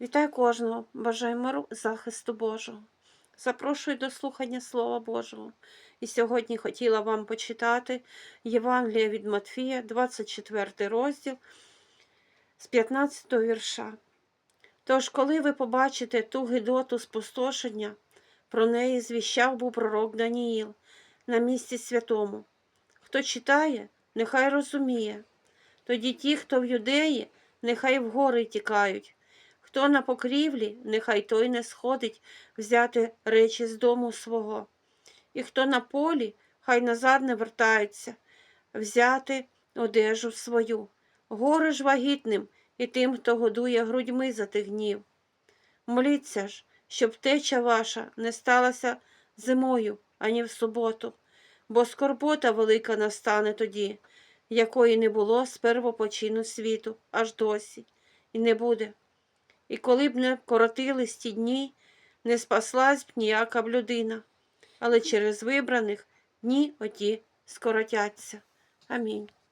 Вітаю кожного, бажаю миру, захисту Божого. Запрошую до слухання Слова Божого. І сьогодні хотіла вам почитати Євангелія від Матфія, 24 розділ з 15 вірша. Тож, коли ви побачите ту гидоту спустошення, про неї звіщав був пророк Даніїл на місці святому. Хто читає, нехай розуміє. Тоді ті, хто в юдеї, нехай в гори тікають. Хто на покрівлі, нехай той не сходить взяти речі з дому свого. І хто на полі, хай назад не вертається, взяти одежу свою. Горе ж вагітним і тим, хто годує грудьми за тих днів. Моліться ж, щоб теча ваша не сталася зимою, ані в суботу, бо скорбота велика настане тоді, якої не було з первопочину світу, аж досі, і не буде. І коли б не коротились ті дні, не спаслась б ніяка б людина, але через вибраних дні оті скоротяться. Амінь.